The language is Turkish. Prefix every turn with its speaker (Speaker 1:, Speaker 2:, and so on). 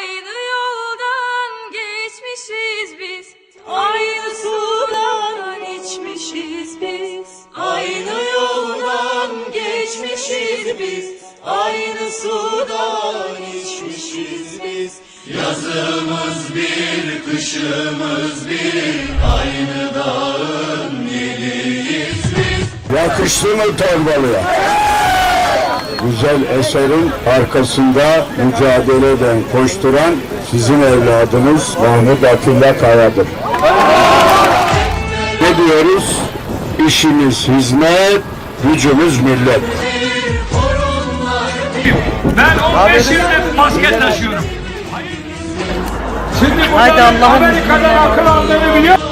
Speaker 1: Aynı yoldan geçmişiz biz. Aynı sudan içmişiz biz. Aynı yoldan geçmişiz biz. Aynı sudan içmişiz biz.
Speaker 2: Yazımız bir, kışımız bir, aynı dağın yeliyiz biz.
Speaker 3: Yakıştı mı torbalıya? Güzel eserin arkasında mücadele eden, koşturan sizin evladınız Mahmut Atilla Kaya'dır. Ne diyoruz? İşimiz hizmet, gücümüz millet.
Speaker 2: Ben 15 yıldır maske taşıyorum. Şimdi
Speaker 4: Haydi
Speaker 2: bunların
Speaker 4: Allah'ım
Speaker 2: Amerika'dan akıl aldığını biliyor